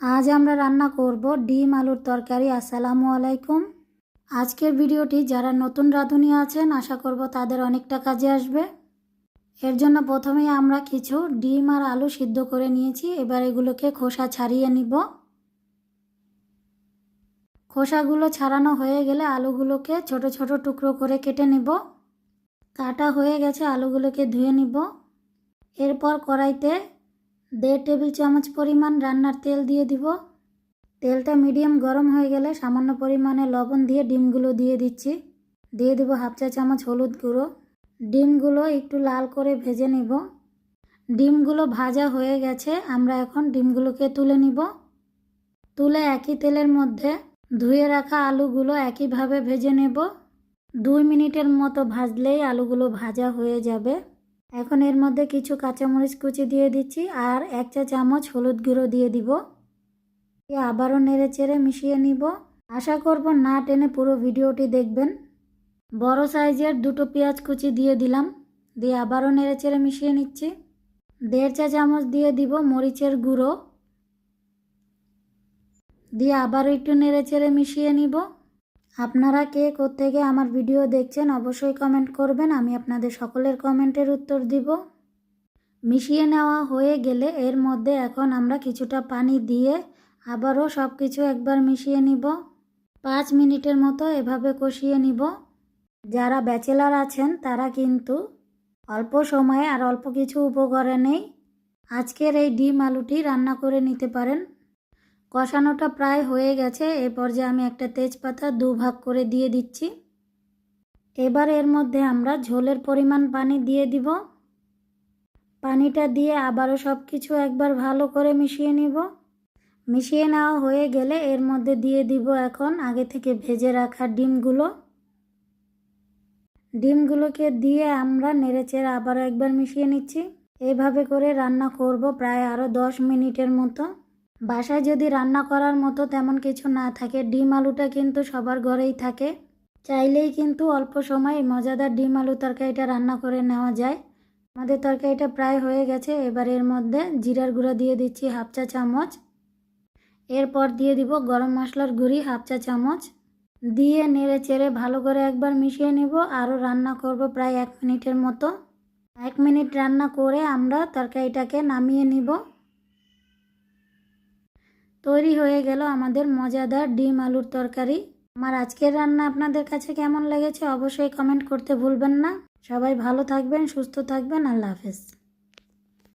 আজ আমরা রান্না করব ডিম আলুর তরকারি। আসসালামু আলাইকুম। আজকের ভিডিওটি যারা নতুন রাঁধুনি আছেন, আশা করব তাদের অনেকটা কাজে আসবে। এর জন্য প্রথমেই আমরা কিছু ডিম আর আলু সিদ্ধ করে নিয়েছি। এবার এগুলোকে খোসা ছাড়িয়ে নিব। খোসাগুলো ছাড়ানো হয়ে গেলে আলুগুলোকে ছোট ছোট টুকরো করে কেটে নিব। কাটা হয়ে গেছে, আলুগুলোকে ধুয়ে নিব। এরপর কড়াইতে দেড় টেবিল চামচ পরিমাণ রান্নার তেল দিয়ে দিব। তেলটা মিডিয়াম গরম হয়ে গেলে সামান্য পরিমাণে লবণ দিয়ে ডিমগুলো দিয়ে দিচ্ছি। দিয়ে দিব হাফ চা চামচ হলুদ গুঁড়ো। ডিমগুলো একটু লাল করে ভেজে নিব। ডিমগুলো ভাজা হয়ে গেছে, আমরা এখন ডিমগুলোকে তুলে নিব। তুলে একই তেলের মধ্যে ধুয়ে রাখা আলুগুলো একইভাবে ভেজে নেব। দুই মিনিটের মতো ভাজলেই আলুগুলো ভাজা হয়ে যাবে। এখন এর মধ্যে কিছু কাঁচামরিচ কুচি দিয়ে দিচ্ছি আর এক চা চামচ হলুদ গুঁড়ো দিয়ে দিব। দিয়ে আবারও নেড়ে চেড়ে মিশিয়ে নিব। আশা করব না টেনে পুরো ভিডিওটি দেখবেন। বড় সাইজের দুটো পেঁয়াজ কুচি দিয়ে দিলাম। দিয়ে আবারও নেড়ে চেড়ে মিশিয়ে নিচ্ছি। দেড় চা চামচ দিয়ে দিব মরিচের গুঁড়ো। দিয়ে আবারও একটু নেড়ে চেড়ে মিশিয়ে নিব। আপনারা কে থেকে আমার ভিডিও দেখছেন অবশ্যই কমেন্ট করবেন, আমি আপনাদের সকলের কমেন্টের উত্তর দিব। মিশিয়ে নেওয়া হয়ে গেলে এর মধ্যে এখন আমরা কিছুটা পানি দিয়ে আবারও সব কিছু একবার মিশিয়ে নিব। পাঁচ মিনিটের মতো এভাবে কষিয়ে নিব। যারা ব্যাচেলার আছেন তারা কিন্তু অল্প সময়ে আর অল্প কিছু উপকরণেই আজকের এই ডিম আলুটি রান্না করে নিতে পারেন। কষানোটা প্রায় হয়ে গেছে এ পর্যায়ে আমি একটা তেজপাতা দু ভাগ করে দিয়ে দিচ্ছি। এবার এর মধ্যে আমরা ঝোলের পরিমাণ পানি দিয়ে দিব। পানিটা দিয়ে আবারও সব কিছু একবার ভালো করে মিশিয়ে নিব। মিশিয়ে নেওয়া হয়ে গেলে এর মধ্যে দিয়ে দিব এখন আগে থেকে ভেজে রাখা ডিমগুলো। ডিমগুলোকে দিয়ে আমরা নেড়েচেড়ে আবারও একবার মিশিয়ে নিচ্ছি। এইভাবে করে রান্না করব প্রায় আরও দশ মিনিটের মতো। বাসায় যদি রান্না করার মতো তেমন কিছু না থাকে, ডিম আলুটা কিন্তু সবার ঘরেই থাকে। চাইলেই কিন্তু অল্প সময় মজাদার ডিম আলু তরকারিটা রান্না করে নেওয়া যায়। আমাদের তরকারিটা প্রায় হয়ে গেছে, এবার এর মধ্যে জিরার গুঁড়ো দিয়ে দিচ্ছি হাফ চা চামচ। এরপর দিয়ে দিব গরম মশলার গুঁড়ি হাফ চা চামচ। দিয়ে নেড়ে চেড়ে ভালো করে একবার মিশিয়ে নিব, আরও রান্না করব প্রায় এক মিনিটের মতো। এক মিনিট রান্না করে আমরা তরকারিটাকে নামিয়ে নিব। তৈরি হয়ে গেল আমাদের মজাদার ডিম আলুর তরকারি। আমার আজকের রান্না আপনাদের কাছে কেমন লেগেছে অবশ্যই কমেন্ট করতে ভুলবেন না। সবাই ভালো থাকবেন, সুস্থ থাকবেন। আল্লাহ হাফেজ।